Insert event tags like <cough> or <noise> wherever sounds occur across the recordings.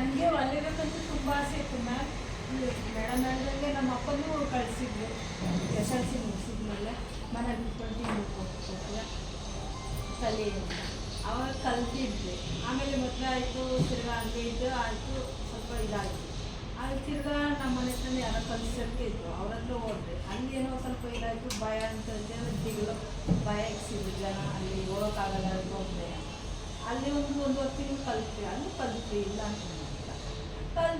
ನನಗೆ ಒಲಿಬೇಕಂತ ತುಂಬ ಆಸೆ ಇತ್ತು ಮ್ಯಾಮ್. ಮೇಡಮ್ ಹೇಳ್ದಂಗೆ ನಮ್ಮ ಅಪ್ಪನೂ ಕಳಿಸಿದ್ರು ಎಸ್ ಎಲ್ ಸಿ ಮುಗಿಸಿದ್ಮೇಲೆ ಮನೇಲಿ ಬಿಟ್ಕೊಂಡು ಕೊಟ್ಟು ಕಲಿ ಅವಾಗ ಕಲ್ತಿದ್ವಿ. ಆಮೇಲೆ ಮದುವೆ ಆಯಿತು, ತಿರ್ಗಾ ಹಂಗೆ ಇದ್ದು ಆಯಿತು, ಸ್ವಲ್ಪ ಇದಾಯಿತು. ಆಗ ತಿರ್ಗಾ ನಮ್ಮ ಮನೆ ಹತ್ರ ಯಾರೋ ಕಲಿಸೋಕ್ಕೆ ಇದ್ರು. ಅವ್ರ ಹತ್ರ ಹೋದ್ರೆ ಅಲ್ಲಿ ಏನೋ ಸ್ವಲ್ಪ ಇದಾಯಿತು, ಭಯ ಅಂತ ದಿಗಳು ಭಯ ಸಿಗಲಿಲ್ಲ ಅಲ್ಲಿ ಹೋಗೋಕ್ಕಾಗಲ್ಲ ಹೋಗ್ತಾರೆ ಅಲ್ಲಿ ಒಂದು ಒಂದು ತಿಂಗಳು ಕಲಿತ್ವಿ. ಅಲ್ಲಿ ಕಲಿತ್ವಿ. ಇಲ್ಲ ಅಂತ.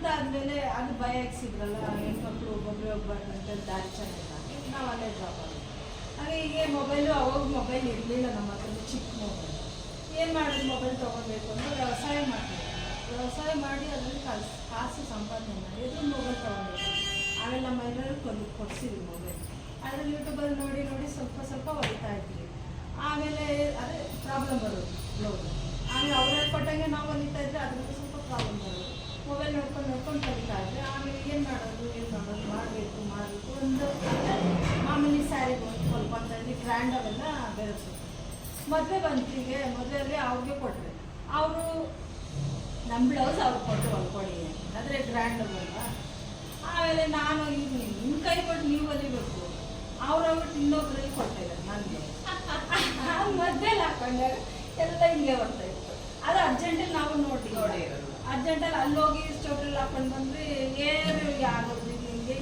ಕಲ್ತಾದ್ಮೇಲೆ ಅದು ಭಯ ಸಿದ್ರಲ್ಲ ಹೆಣ್ಮಕ್ಳು ಒಬ್ಬೊಬ್ಬರೇ ಹೋಗ್ಬಾರ್ದು ಅಂತ ದಾರಿ ಚೆನ್ನಾಗಿ ನಾವು ಅಲ್ಲೇ ಡ್ರಾಪ್ ಆದ್ವಿ ಹಾಗೆ ಹೀಗೆ ಮೊಬೈಲು ಅವಾಗ ಮೊಬೈಲ್ ಇರಲಿಲ್ಲ ನಮ್ಮ ಹತ್ರ ಚಿಕ್ಕ ಮೊಬೈಲ್ ಏನು ಮಾಡೋದು ಮೊಬೈಲ್ ತೊಗೊಬೇಕು ಅಂದರೆ ವ್ಯವಸಾಯ ಮಾಡ್ತೀವಿ ವ್ಯವಸಾಯ ಮಾಡಿ ಅದರಲ್ಲಿ ಕಾಸು ಕಾಸು ಸಂಪಾದನೆ ಮಾಡಿ ಅದನ್ನು ಮೊಬೈಲ್ ತೊಗೊಬೇಕು ಆಮೇಲೆ ನಮ್ಮ ಮನೆಯವರು ಕೊಂದು ಕೊಡಿಸಿದ್ವಿ ಮೊಬೈಲ್ ಅದ್ರಲ್ಲಿ ಯೂಟ್ಯೂಬಲ್ಲಿ ನೋಡಿ ನೋಡಿ ಸ್ವಲ್ಪ ಸ್ವಲ್ಪ ಹೊಲಿತಾ ಇದ್ವಿ. ಆಮೇಲೆ ಅದೇ ಪ್ರಾಬ್ಲಮ್ ಬರೋದು ಬ್ಲೌಸ್ ಆಮೇಲೆ ಅವ್ರು ಹೇಳ್ಕೊಟ್ಟಂಗೆ ನಾವು ಹೊಲಿತಾ ಇದ್ರೆ ಅದ್ರಲ್ಲಿ ಸ್ವಲ್ಪ ಪ್ರಾಬ್ಲಮ್ ಬರೋದು. ಮೊಬೈಲ್ ನೋಡ್ಕೊಂಡು ನೋಡ್ಕೊಂಡು ಕಲಿತಾ ಇದ್ರೆ ಆಮೇಲೆ ಏನು ಮಾಡೋದು ಏನು ಮಾಡೋದು, ಮಾಡಬೇಕು ಮಾಡಬೇಕು ಒಂದು ಮಾಮೂಲಿ ಸ್ಯಾರಿ ಸ್ವಲ್ಪ ಅಂತ ಹೇಳಿ ಗ್ರ್ಯಾಂಡ್ ಅವೆಲ್ಲ ಬೆರೆಸು. ಮದುವೆ ಬಂತಿಗೆ ಮದುವೆಯಲ್ಲಿ ಅವ್ರಿಗೆ ಕೊಟ್ಟರೆ ಅವರು ನಮ್ಮ ಬ್ಲೌಸ್ ಅವ್ರು ಕೊಟ್ಟು ಹೊಲ್ಕೊಡಿ ಅಂದರೆ ಗ್ರ್ಯಾಂಡ್ ಅಲ್ವಾ ಆಮೇಲೆ ನಾನು ಈಗ ನಿಮ್ಮ ಕೈ ಕೊಟ್ಟು ನೀವು ಹೊಲಿಬೇಕು. ಅವ್ರವ್ರು ಇನ್ನೊಬ್ರಿಗೆ ಕೊಟ್ಟಿದ್ದಾರೆ ನನಗೆ. <laughs> ಮಧ್ಯದಲ್ಲಿ ಹಾಕೊಂಡಾಗ ಎಲ್ಲ ಹಿಂಗೆ ಬರ್ತಾ ಇತ್ತು. ಅದು ಅರ್ಜೆಂಟಲ್ಲಿ ನಾವು ನೋಡಿ ನೋಡಿ ಅರ್ಜೆಂಟಲ್ಲಿ ಅಲ್ಲಿ ಹೋಗಿ ಸ್ಟೋಟ್ರಲ್ಲಿ ಹಾಕೊಂಡು ಬಂದ್ರೆ ಏನು ಯಾರು ಹಿಂಗೆ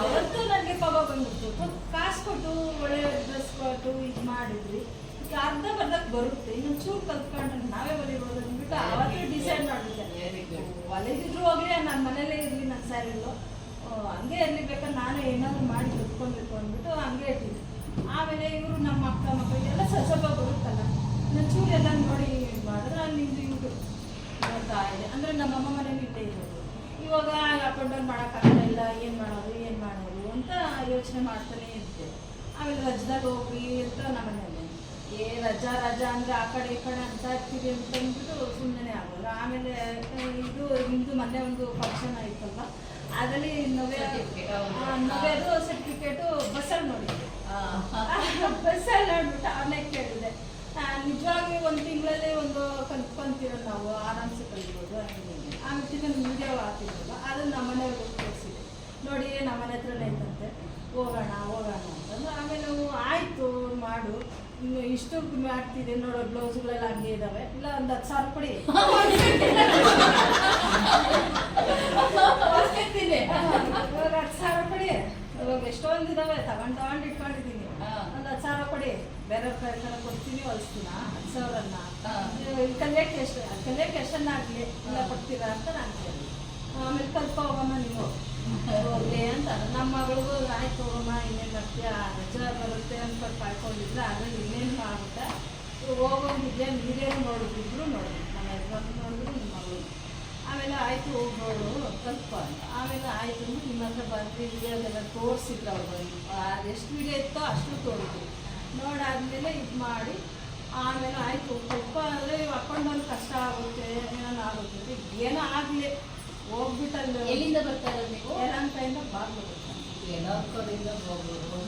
ಅವತ್ತು ನನಗೆ ಪಾಪ ಬಂದ್ಬಿಟ್ಟು ಕಾಸು ಕೊಟ್ಟು ಒಳ್ಳೆ ಡ್ರೆಸ್ ಕೊಟ್ಟು ಇದು ಮಾಡಿದ್ರಿ ಈಗ ಅರ್ಧ ಬರ್ದಕ್ಕೆ ಬರುತ್ತೆ. ಇನ್ನು ಚೂರು ಕಲ್ತ್ಕೊಂಡು ನಾವೇ ಬರೀಬೋದು ಅಂದ್ಬಿಟ್ಟು ಅವತ್ತೇ ಡಿಸೈಡ್ ಮಾಡಿದ್ದೆ. ಒಲೆದಿದ್ರು ಹೋಗ್ಲಿ ನನ್ನ ಮನೇಲೇ ಇರಲಿ ನನ್ನ ಸ್ಯಾರಿಲು ಹಂಗೆ ಇರಲಿ ಬೇಕಾದ್ರೆ ನಾನು ಏನಾದ್ರು ಮಾಡಿ ಕಲ್ತ್ಕೊಬೇಕು ಅಂದ್ಬಿಟ್ಟು ಹಂಗೆ ಇಟ್ಟಿದ್ದೆ ಆಮೇಲೆ ಇವರು ನಮ್ಮ ಅಕ್ಕ ಮಕ್ಕಳಿಗೆಲ್ಲ ಸ್ವಲ್ಪ ಸ್ವಲ್ಪ ಬರುತ್ತಲ್ಲ. ನಾನು ಚೂರು ಎಲ್ಲ ನೋಡಿ ಮಾಡಿದ್ರೆ ಅಲ್ಲಿ ಇದು ಯೂಟ್ಯೂಬ್ ನೋಡ್ತಾ ಅಂದರೆ ನಮ್ಮಮ್ಮ ಮನೇಲಿ ಇದ್ದೇ ಇರೋದು. ಇವಾಗ ಅಪ್ ಆ್ಯಂಡ್ ಡೌನ್ ಮಾಡೋಕ್ಕಾಗಲ್ಲ ಇಲ್ಲ ಏನು ಮಾಡೋದು ಏನು ಮಾಡೋದು ಅಂತ ಯೋಚನೆ ಮಾಡ್ತಾನೆ ಇದ್ದೆ. ಆಮೇಲೆ ರಜದಾಗ ಹೋಗ್ರಿ ಅಂತ ನಮ್ಮ ಮನೇಲಿ ಏ ರಜಾ ರಜಾ ಅಂದರೆ ಆ ಕಡೆ ಈ ಕಡೆ ಅಂತ ಇರ್ತೀವಿ ಅಂತ ಅಂದ್ಬಿಟ್ಟು ಸುಮ್ಮನೆ ಆಗೋಲ್ಲ ಆಮೇಲೆ ಇದು ನಿಮ್ಮದು ಮೊನ್ನೆ ಒಂದು ಫಂಕ್ಷನ್ ಆಯ್ತಲ್ಲ ಅದರಲ್ಲಿ ನವೆ ಅದು ನವೆದು ಸರ್ಟಿಫಿಕೇಟು ಬಸ್ಸಲ್ಲಿ ನೋಡಿದ್ದೆ. <laughs> ಬಸ್ಸಲ್ಲಿ ನೋಡ್ಬಿಟ್ಟು ಆಮೇಲೆ ಕೇಳಿದೆ. ನಿಜವಾಗಿ ಒಂದು ತಿಂಗಳಲ್ಲೇ ಒಂದು ಕಲ್ತ್ಕೊಂತೀರ ನಾವು, ಆರಾಮ್ಸೆ ಕಲಿಬೋದು ಆ ಆಮೇಲೆ ತಿರ್ಗಿ ವಿಡಿಯೋ ಹಾಕಿದ್ರಲ್ಲ, ಅದನ್ನು ನಮ್ಮ ಮನೆಯವ್ರಿಗೆ ತೋರಿಸಿದೆ ನೋಡಿ ನಮ್ಮ ಮನೆ ಹತ್ರನೇ ಇತ್ತಂತೆ ಹೋಗೋಣ ಹೋಗೋಣ ಅಂತಂದು ಆಮೇಲೆ ನಾವು ಆಯಿತು ಮಾಡು. ಇನ್ನು ಇಷ್ಟು ಮಾಡ್ತಿದೆ ನೋಡೋ, ಬ್ಲೌಸ್ಗಳೆಲ್ಲ ಹಂಗೆ ಇದ್ದಾವೆ ಇಲ್ಲ, ಒಂದು ಹತ್ತು ಸಾವಿರ ಕೊಡಿ. ಇವಾಗ ಹತ್ತು ಸಾವಿರ ಕೊಡಿ. ಇವಾಗ ಎಷ್ಟೊಂದು ಇದ್ದಾವೆ ತಗೊಂಡು ತಗೊಂಡು ಇಟ್ಕೊಂಡಿದ್ದೀನಿ. ಸಾವಿರ ಕೊಡಿ ಬೇರೆ ಕಡೆ ಕೊಡ್ತೀನಿ ಹೊಲಿಸ್ತೀನ ಹತ್ತು. ನೀವು ಕಲಿಯಕ್ಕೆ ಎಷ್ಟು ಕಲಿಯಕ್ಕೆ ಎಷ್ಟನ್ನ ಆಗಲಿ ಇಲ್ಲ. ಕೊಡ್ತೀರಾ ಅಂತ ನಾನು ಕೇಳಿ ಆಮೇಲೆ ಕಲ್ಪ ಹೋಗಮ್ಮ ನೀವು. ಹೋಗ್ಲಿ ಅಂತ. ನಮ್ಮ ಮಗಳಿಗೂ ಆಯ್ತು ಹೋಗಮ್ಮ ಇನ್ನೇನು ಬರ್ತೀಯ ರಜಾ ಬರುತ್ತೆ ಅಂತ ಕಾಯ್ಕೊಂಡಿದ್ರೆ ಅದ್ರಲ್ಲಿ ಇನ್ನೇನು ಆಗುತ್ತೆ ಹೋಗೋಂಗಿದ್ದೆ ನೀರೇನು ನೋಡಿದ್ರು ನೋಡಿ ನಮ್ಮ ಯಜಮಾನ್ ನೋಡಿದ್ರು ನಿಮ್ಮ ಮಗಳು. ಆಮೇಲೆ ಆಯಿತು ಹೋಗಿ ನೋಡು ಕಲ್ತ್ಕೊ ಅಂತ. ಆಮೇಲೆ ಆಯಿತು ನಿಮ್ಮ ಹತ್ರ ಬಂದು ವಿಡಿಯೋದೆಲ್ಲ ತೋರಿಸಿದ್ರು ಅವ್ರು. ಬಂದು ಎಷ್ಟು ವಿಡಿಯೋ ಇತ್ತೋ ಅಷ್ಟು ತೋರಿದ್ರು. ನೋಡಾದ್ಮೇಲೆ ಇದು ಮಾಡಿ ಆಮೇಲೆ ಆಯಿತು ಸ್ವಲ್ಪ ಅಂದರೆ ಹಾಕೊಂಡು ಬಂದು ಕಷ್ಟ ಆಗುತ್ತೆ ಏನೋ ಆಗುತ್ತೆ ಏನೋ ಆಗಲಿ. ಹೋಗ್ಬಿಟ್ಟಲ್ಲ. ಎಲ್ಲಿಂದ ಬರ್ತಾ ಇರೋದು ನೀವು? ಯಲಹಂಕದಿಂದ ಬಾಗ್ಲು ಎಲ್ಲ ಹೋಗ್ಬೋದು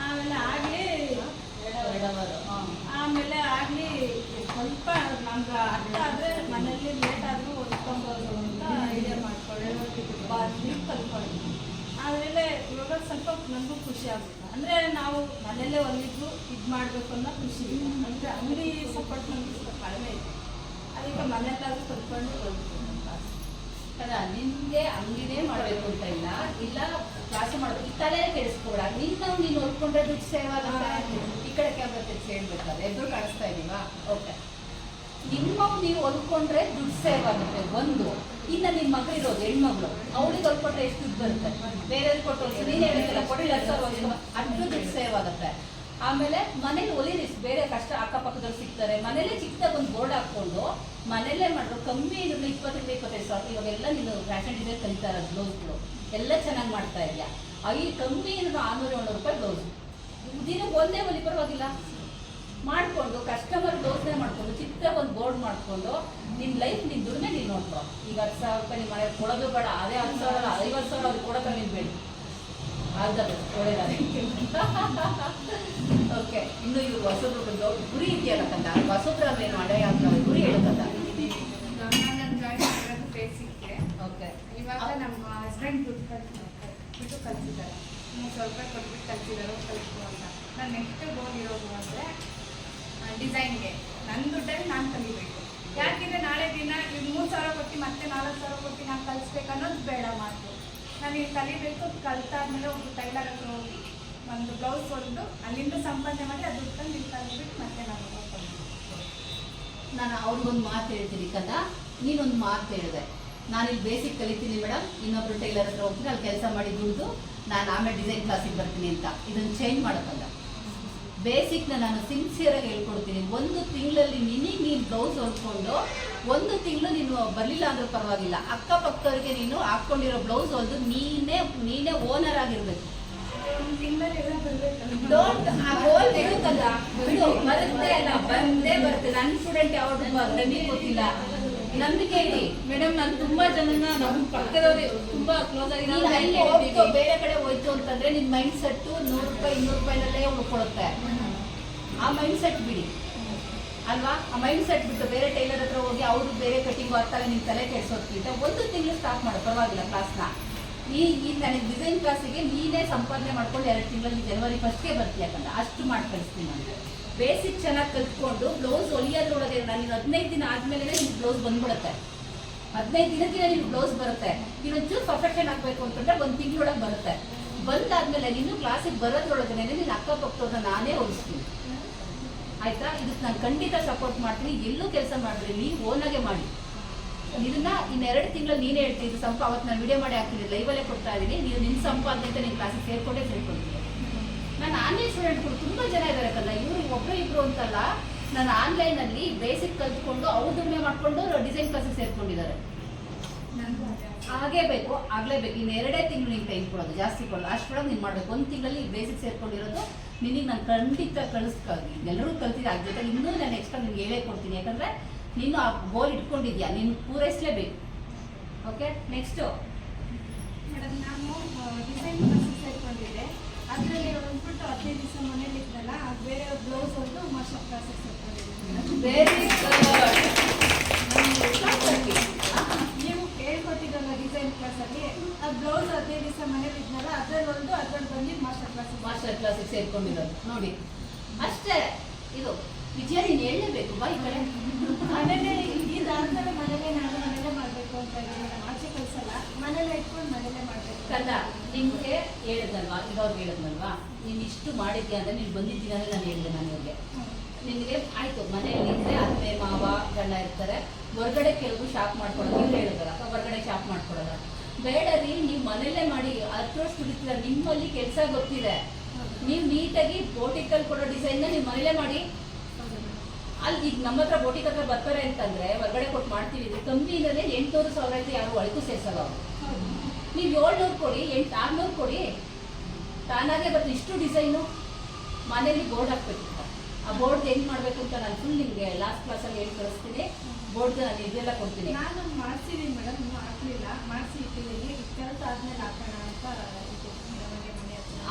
ಆಮೇಲೆ ಆಗಲಿ ಹಾಂ ಆಮೇಲೆ ಆಗಲಿ ಸ್ವಲ್ಪ ನಮ್ಗೆ ಅರ್ಥ ಆದರೆ ಮನೇಲಿ ಲೇಟ್ ಆದರೂ ಹೊಲ್ಕೊಬೋದು ಅಂತ ಐಡಿಯಾ ಮಾಡ್ಕೊಳ್ಳಿ ಬಂದು ಕಲ್ತ್ಕೊಳ್ಳಿ ಆಮೇಲೆ ಇವಾಗ ಸ್ವಲ್ಪ ನನಗೂ ಖುಷಿ ಆಗುತ್ತೆ ಅಂದರೆ ನಾವು ಮನೆಯಲ್ಲೇ ಒಂದಿದ್ರು ಇದು ಮಾಡಬೇಕು ಅನ್ನೋ ಖುಷಿ. ಅಂದ್ರೆ ಅಂಗಡಿ ಸಪೋರ್ಟ್ ನಮ್ಗೆ ಸ್ವಲ್ಪ ಕಡಿಮೆ ಇದೆ. ಅದಕ್ಕೆ ಮನೆಯಲ್ಲಾದ್ರೂ ಕಲ್ತ್ಕೊಂಡು ಹೊಲಿಬೇಕು ಅಂತ. ಅಲ್ಲ ನಿನ್ಗೆ ಅಂಗಡಿನೇ ಮಾಡಬೇಕು ಅಂತ ಇಲ್ಲ. ಇಲ್ಲ ಕ್ಲಾಸ್ ಮಾಡಬೇಕು ತಲೆ ಕೆಡಿಸ್ಕೊಡ ನಿನ್ನ ನೀನು ಹೊಲ್ಕೊಂಡ್ರೆ ದುಡ್ಡು ಸೇವ್ ಆಗುತ್ತೆ. ಈ ಕಡೆ ಕ್ಯಾಮ್ರಾ ತೆಗೆಸಿ ಹೇಳ್ಬೇಕಾದ್ರೆ. ಎದುರು ಕಾಣಿಸ್ತಾ ಇದೀವಾ? ಓಕೆ ನಿಮ್ಮ ನೀವು ಹೊಲ್ಕೊಂಡ್ರೆ ದುಡ್ಡು ಸೇವ್ ಆಗುತ್ತೆ. ಒಂದು, ಇನ್ನ ನಿಮ್ಮ ಮಗಳು ಇರೋದು ಹೆಣ್ಮಗಳು, ಅವಳಿಗೆ ಹೊಲ್ಕೊಟ್ರೆ ಎಷ್ಟು ದುಡ್ಡು ಬರುತ್ತೆ? ಬೇರೆ ಕೊಟ್ಟು ಹೊಲ್ಸು ನೀನು ಕೊಡಿ ಎರಡು ಅಷ್ಟು ದುಡ್ಡು ಸೇವ್ ಆಗುತ್ತೆ. ಆಮೇಲೆ ಮನೇಲಿ ಒಲಿರಿ, ಬೇರೆ ಕಷ್ಟ ಅಕ್ಕಪಕ್ಕದಲ್ಲಿ ಸಿಗ್ತಾರೆ. ಮನೇಲೆ ಚಿಕ್ಕದಾಗ ಒಂದು ಬೋರ್ಡ್ ಹಾಕೊಂಡು ಮನೇಲೆ ಮಾಡ್ರು ಕಮ್ಮಿ ಇದ್ರು ಇಪ್ಪತ್ತರಿಂದ ಇಪ್ಪತ್ತೈದು ಸಾವಿರ ಇವಾಗೆಲ್ಲ ನೀನು ಫ್ಯಾಷನ್ ಡಿಸೈನ್ ಕಲಿತಾ ಇರೋದು ಬ್ಲೌಸ್ಗಳು ಎಲ್ಲ ಚೆನ್ನಾಗಿ ಮಾಡ್ತಾ ಇದೆಯಾ? ಐದು, ಕಮ್ಮಿ ಇದ್ರು ಆರ್ನೂರ ಏಳ್ನೂರು ರೂಪಾಯಿ ಬ್ಲೌಸ್ ದಿನಕ್ಕೆ ಒಂದೇ ಒಲಿ, ಪರವಾಗಿಲ್ಲ. ಮಾಡಿಕೊಂಡು ಕಸ್ಟಮರ್ ಯೋಚನೆ ಮಾಡ್ಕೊಂಡು ಚಿಕ್ಕ ಒಂದು ಬೋರ್ಡ್ ಮಾಡಿಕೊಂಡು ನಿನ್ನ ಲೈಫ್ ನಿನ್ನ ದುಡಿಮೆ ನೀನು ನೋಡ್ಕೊ. ಈಗ ಹತ್ತು ಸಾವಿರ ರೂಪಾಯಿ ನಿಮ್ಮ ಮನೆಗೆ ಕೊಡೋದು ಬೇಡ ಅದೇ ಹತ್ತು ಸಾವಿರ ಅಲ್ಲ ಐವತ್ತು ಸಾವಿರ ಅವ್ರಿಗೆ ಕೊಡೋಕೆ ನೀನು ಬೇಡಿ. ಆಗ್ತದೆ ಒಳ್ಳೇದಾದ ಓಕೆ ಇನ್ನು ಇವ್ರು ಹೊಸಬ್ರದ್ದು ಗುರಿ ಇದೆಯಲ್ಲ ಕಂದ? ಹೊಸಬ್ರ ಏನು? ಅಡೆಯ ಗುರಿ ಹೇಳಕ್ಕಂತ ಓಕೆ ಇವಾಗ ನಮ್ಮ ಹಸ್ಬೆಂಡ್ ದುಡ್ಡು ಕಲ್ತು ಕಲ್ಸಿದ್ದಾರೆ ನೀವು ಸ್ವಲ್ಪ ಕೊಟ್ಬಿಟ್ಟು ಕಲ್ಸಿದಾರೋ ಕಲಿಸು ಅಂತ. ನಾನು ನೆಕ್ಸ್ಟ್ ಗೋಲ್ ಇರೋದು ಅಂದರೆ ಡಿಸೈನ್ಗೆ. ನನ್ನ ದುಡ್ಡಲ್ಲಿ ನಾನು ಕಲಿಬೇಕು. ಯಾಕೆಂದರೆ ನಾಳೆ ದಿನ ಈಗ ಮೂರು ಸಾವಿರ ಕೊಟ್ಟು ಮತ್ತೆ ನಾಲ್ಕು ಸಾವಿರ ಕೊಟ್ಟು ನಾನು ಕಲಿಸ್ಬೇಕು ಅನ್ನೋದು ಬೇಡ ಮಾತು. ನಾನು ಈಗ ಕಲಿಬೇಕು, ಕಲ್ತಾದ್ಮೇಲೆ ಒಂದು ಟೈಲರ್ ಹತ್ರ ಹೋಗಿ ಒಂದು ಬ್ಲೌಸ್ ಹೊಡೆದು ಅಲ್ಲಿಂದ ಸಂಪಾದನೆ ಮಾಡಿ ಅದು ದುಡ್ಡು ನಿಮ್ಗೆ ಕಲಿಸ್ಬಿಟ್ಟು ಮತ್ತೆ ನಾನು ನಾನು ಅವ್ರಿಗೊಂದು ಮಾತು ಹೇಳ್ತೀನಿ ಕದಾ ನೀನೊಂದು ಮಾತು ಹೇಳಿದೆ. ನಾನು ಇಲ್ಲಿ ಬೇಸಿಕ್ ಕಲಿತೀನಿ ಮೇಡಮ್ ಇನ್ನೊಬ್ರು ಟೈಲರ್ ಹತ್ರ ಹೋಗ್ತೀನಿ, ಅಲ್ಲಿ ಕೆಲಸ ಮಾಡಿ ದುಡ್ದು. ನಾನು ಆಮೇಲೆ ಡಿಸೈನ್ ಕ್ಲಾಸಿಗೆ ಬರ್ತೀನಿ ಅಂತ. ಇದನ್ನು ಚೇಂಜ್ ಮಾಡೋಕ್ಕಲ್ಲ. ಬೇಸಿಕ್ನ ನಾನು ಸಿನ್ಸಿಯರಾಗಿ ಹೇಳ್ಕೊಡ್ತೀನಿ. ಒಂದು ತಿಂಗಳಲ್ಲಿ ನಿನಗೆ ನೀನು ಬ್ಲೌಸ್ ಹೊಲ್ಕೊಂಡು ಒಂದು ತಿಂಗಳು ನೀನು ಬರಲಿಲ್ಲ ಅಂದ್ರೂ ಪರವಾಗಿಲ್ಲ. ಅಕ್ಕಪಕ್ಕವರಿಗೆ ನೀನು ಹಾಕೊಂಡಿರೋ ಬ್ಲೌಸ್ ಹೊಲ್ದು ನೀನೇ ನೀನೇ ಓನರ್ ಆಗಿರ್ಬೇಕು. ಬಿಡು ಬರುತ್ತೆ ಅಲ್ಲ ಬಂದೇ ಬರುತ್ತೆ. ನನ್ನ ಸ್ಟೂಡೆಂಟ್ ಯಾವ್ದು ಗೊತ್ತಿಲ್ಲ. ನಂಬಿಕೆ ಇಡಿ ಮೇಡಮ್ ನಾನು ತುಂಬಾ ಜನನ ನಮ್ಮ ಪಕ್ಕದವ್ರೆ ತುಂಬಾ ಕ್ಲೋಸ್ ಆಗಿ ನೀನು ಅಲ್ಲಿ ಬೇರೆ ಕಡೆ ಹೋಯ್ತು ಅಂತಂದ್ರೆ ನಿನ್ ಮೈಂಡ್ ಸೆಟ್ ನೂರು ರೂಪಾಯಿ ಇನ್ನೂರು ರೂಪಾಯಿನಲ್ಲೇ ಉಳ್ಕೊಳುತ್ತೆ ಆ ಮೈಂಡ್ ಸೆಟ್ ಬಿಡಿ. ಅಲ್ವಾ? ಆ ಮೈಂಡ್ ಸೆಟ್ ಬಿಟ್ಟು ಬೇರೆ ಟೈಲರ್ ಹತ್ರ ಹೋಗಿ ಅವರು ಬೇರೆ ಕಟಿಂಗ್ ಆಗ್ತಾರೆ ನಿಮ್ ತಲೆ ಕೆಡ್ಸೋದ್ಕಿಂತ ಒಂದು ತಿಂಗಳು ಸ್ಟಾರ್ಟ್ ಮಾಡು. ಪರವಾಗಿಲ್ಲ ಕ್ಲಾಸ್ನ ಈ ಈ ನನಗೆ ಡಿಸೈನ್ ಕ್ಲಾಸಿಗೆ ನೀನೇ ಸಂಪಾದನೆ ಮಾಡ್ಕೊಂಡು ಎರಡು ತಿಂಗಳಲ್ಲಿ ಜನವರಿ ಫಸ್ಟ್ಗೆ ಬರ್ತೀಯ ಅಷ್ಟು ಮಾಡಿ ಕಳಿಸ್ತೀನಿ ನಾನು. ಬೇಸಿಕ್ ಚೆನ್ನಾಗಿ ಕಲ್ತ್ಕೊಂಡು ಬ್ಲೌಸ್ ಹೊಲಿಯೋದ್ರೊಳಗೆ ನಾನು ಹದಿನೈದು ದಿನ ಆದ್ಮೇಲೆ ನಿಮ್ಗೆ ಬ್ಲೌಸ್ ಬಂದ್ಬಿಡುತ್ತೆ. ಹದಿನೈದು ದಿನಕ್ಕೆ ನಿಮ್ಗೆ ಬ್ಲೌಸ್ ಬರುತ್ತೆ. ನೀನು ಒಂಚೂರು ಪರ್ಫೆಕ್ಷನ್ ಆಗಬೇಕು ಅಂತಂದ್ರೆ ಒಂದು ತಿಂಗಳೊಳಗೆ ಬರುತ್ತೆ. ಬಂದಾದ್ಮೇಲೆ ನೀನು ಕ್ಲಾಸಿಗೆ ಬರೋದ್ರೊಳಗೆ ನಿನ್ನ ಅಕ್ಕಪಕ್ಕವ್ರನ್ನ ನಾನೇ ಹೊಲಿಸ್ತೀನಿ. ಆಯ್ತಾ? ಇದಕ್ಕೆ ನಾನು ಖಂಡಿತ ಸಪೋರ್ಟ್ ಮಾಡ್ತೀನಿ. ಎಲ್ಲೂ ಕೆಲಸ ಮಾಡಿದ್ರಿ ನೀವು ಓನಾಗೆ ಮಾಡಿ. ಇದನ್ನ ಇನ್ನೆರಡು ತಿಂಗಳು ನೀನೇ ಹೇಳ್ತೀನಿ ಸಂಪ ಅವತ್ತು ನಾನು ವಿಡಿಯೋ ಮಾಡಿ ಹಾಕ್ತೀನಿ. ಲೈವಲ್ಲೇ ಕೊಡ್ತಾ ಇದ್ದೀನಿ ನೀವು ನಿನ್ನ ಸಂಪಾದನೆ ಅಂತ ನಿನ್ನ ಕ್ಲಾಸಿಗೆ ಸೇರ್ಕೊಂಡೇ ನಾನು ಆನ್ಲೈನ್ ತುಂಬಾ ಜನ ಇದ್ದಾರೆ ಕಲ್ಲ. ನೀವು ಒಬ್ಬರು ಇಬ್ರು ಅಂತಲ್ಲ ನಾನು ಆನ್ಲೈನಲ್ಲಿ ಬೇಸಿಕ್ ಕಲ್ತ್ಕೊಂಡು ಅವ್ರು ದುಡಿಮೆ ಮಾಡ್ಕೊಂಡು ಡಿಸೈನ್ ಕ್ಲಾಸಿಗೆ ಸೇರ್ಕೊಂಡಿದ್ದಾರೆ. ಹಾಗೇ ಬೇಕು ಆಗಲೇಬೇಕು ಇನ್ನು ಎರಡೇ ತಿಂಗಳು ನೀನು ಟೈಮ್ ಕೊಡೋದು ಜಾಸ್ತಿ ಕೊಡೋದು ಅಷ್ಟೊಳಗೆ ನೀನು ಮಾಡಬೇಕು. ಒಂದು ತಿಂಗಳಲ್ಲಿ ಬೇಸಿಕ್ ಸೇರ್ಕೊಂಡಿರೋದು ನಿನಗೆ ನಾನು ಖಂಡಿತ ಕಳಿಸ್ಕಾಗಿ. ಎಲ್ಲರೂ ಕಲ್ತಿದ್ದೆ ಅದ್ರ ಜೊತೆ ಇನ್ನೂ ನಾನು ಎಕ್ಸ್ಟ್ರಾ ನಿನ್ಗೆ ಹೇಳೇ ಕೊಡ್ತೀನಿ. ಯಾಕಂದರೆ ನೀನು ಆ ಗೋಲ್ ಇಟ್ಕೊಂಡಿದ್ಯಾ? ನೀನು ಪೂರೈಸಲೇಬೇಕು. ಓಕೆ ನೆಕ್ಸ್ಟು ಮೇಡಮ್ ನಾನು ಡಿಸೈನ್ ಅದರಲ್ಲಿ ಅಂದ್ಬಿಟ್ಟು ಹದಿನೈದು ದಿವಸ ಮನೇಲಿ ಇದ್ನಲ್ಲ ಅದು ಬೇರೆ ಬ್ಲೌಸ್ ಒಂದು ಮಾಸ್ಟರ್ ಕ್ಲಾಸಿಗೆ ಸೇರ್ಕೊಂಡಿದ್ದೀನಿ ವೆರಿ ನೀವು ಹೇಳ್ಕೊಟ್ಟಿದ್ದಲ್ಲ ಡಿಸೈನ್ ಕ್ಲಾಸಲ್ಲಿ ಅದು ಬ್ಲೌಸ್ ಹದಿನೈದು ದಿವಸ ಮನೇಲಿ ಇದ್ನಲ್ಲ ಅದರಲ್ಲಿ ಒಂದು ಅದ್ರಲ್ಲಿ ಬಂದು ಮಾಸ್ಟರ್ ಕ್ಲಾಸ್ ಮಾಸ್ಟರ್ ಕ್ಲಾಸಿಗೆ ಸೇರ್ಕೊಂಡಿರೋದು. ನೋಡಿ ಅಷ್ಟೇ ಇದು ವಿಜಯ ನೀನು ಹೇಳಲೇಬೇಕು ಬಾ ಈ ಕಡೆ ಮನೇಲೆ ಇದಾದ್ಮೇಲೆ ಮನೇಲೆ ನಾನು ಮನೇಲೆ ಮಾಡಬೇಕು ಅಂತ ಇದ್ದೀನಿ ಮೇಡಮ್ ಆಚೆ ಕಳ್ಸಲ್ಲ ಮನೇಲೆ ಇಟ್ಕೊಂಡು ಮನೇಲೆ ಮಾಡಬೇಕು ಕಲ್ಲ ನಿಮಗೆ ಹೇಳಿದ್ನಲ್ವಾ ಈಗ ಅವ್ರಿಗೆ ಹೇಳಿದ್ನಲ್ವಾ ನೀನು ಇಷ್ಟು ಮಾಡಿದ್ಯಾ ಅಂದರೆ ನೀನು ಬಂದಿದ್ದೀನಿ ಅಂದರೆ ನಾನು ಹೇಳಿದೆ ನಾನು ನಿಮಗೆ ನಿಮಗೆ ಆಯಿತು ಮನೆಯಲ್ಲಿ ಇದ್ದರೆ ಅತ್ತೆ ಮಾವ ಗಂಡ ಇರ್ತಾರೆ. ಹೊರಗಡೆ ಕೆಲವು ಶಾಪ್ ಮಾಡ್ಕೊಡೋದು ನೀವು ಹೇಳಿದಾರ ಹೊರಗಡೆ ಶಾಪ್ ಮಾಡ್ಕೊಡೋದ? ಬೇಡ ರೀ ನೀವು ಮನೆಯಲ್ಲೇ ಮಾಡಿ ಹತ್ತು ವರ್ಷ ದುಡಿತೀರ ನಿಮ್ಮಲ್ಲಿ ಕೆಲಸ ಗೊತ್ತಿದೆ. ನೀವು ನೀಟಾಗಿ ಬೋಟಿಕಲ್ ಕೊಡೋ ಡಿಸೈನ್ನ ನೀವು ಮನೇಲೇ ಮಾಡಿ. ಅಲ್ಲಿ ಈಗ ನಮ್ಮ ಹತ್ರ ಬೋಟಿಕ್ ಹತ್ರ ಬರ್ತಾರೆ ಅಂತಂದ್ರೆ ಹೊರಗಡೆ ಕೊಟ್ಟು ಮಾಡ್ತೀವಿ ಕಮ್ಮಿಯಿಂದಲೇ ಎಂಟುನೂರು ಸಾವಿರ ಯಾರು ಒಳಗೂ ಸೇರ್ಸಲ್ಲ ಅವರು. ನೀವು ಏಳ್ನೂರು ಕೊಡಿ ಎಂಟು ಆರ್ನೂರು ಕೊಡಿ. ತಾನಾಗೆ ಬರ್ತದೆ ಇಷ್ಟು ಡಿಸೈನು ಮನೇಲಿ ಬೋರ್ಡ್ ಹಾಕ್ಬೇಕು ಆ ಬೋರ್ಡ್ ಹೆಂಗ್ ಮಾಡ್ಬೇಕು ಅಂತ ನಾನು ಫುಲ್ ನಿಮಗೆ ಲಾಸ್ಟ್ ಕ್ಲಾಸಲ್ಲಿ ಹೇಳಿ ಕಳಿಸ್ತೀನಿ ಬೋರ್ಡ್ ನಾನು ಇದೆಲ್ಲ ಕೊಡ್ತೀನಿ. ನಾನು ಮಾಡ್ಸಿದೀನಿ ಮೇಡಮ್ ಹಾಕ್ಲಿಲ್ಲ ಮಾಡಿಸಿ ಇಟ್ಟಿದ್ದೀನಿ. ಕೆಲಸ ಆದ್ಮೇಲೆ ಹಾಕೋಣ ಅಂತ